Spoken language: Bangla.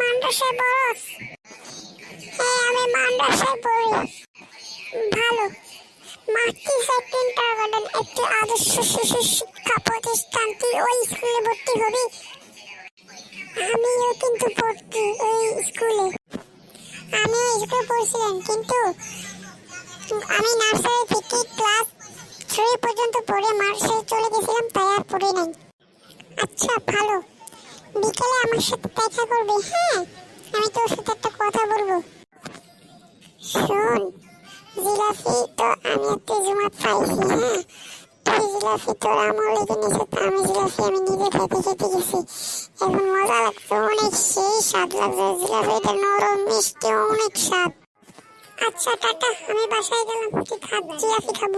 মান্ডাসায় পড়স হ্যাঁ আমি মান্ডাসায় পড়ি ভালো মাতৃসাই কিন্টার গার্ডেন একটি আদর্শ শিক্ষা প্রতিষ্ঠান ওই স্কুলে ভর্তি হবি স্কুলে পড়ছিলাম কিন্তু আমি নার্সারি থেকে ক্লাস থ্রি পর্যন্ত পড়ে মার্শাল চলে গেছিলাম, তাই আর পড়ি নাই। আচ্ছা ভালো। বিকেলে আমার সাথে দেখা করবে হ্যাঁ? আমি তোর সাথে একটা কথা বলব। শোন জিলাফি তো আমি একটা জুমাত পাইছি হ্যাঁ? তুই জিলাফি তোর আমার লেগে নিয়েছে, তো আমি জিলাফি আমি নিজে খেতে খেতে গেছি। এখন মজা সেই স্বাদ লাগছে জিলাফিটা নরম, মিষ্টি অনেক স্বাদ। আচ্ছা টাটা, আমি বাসায় গেলাম। কি খা জিলাফি খাব।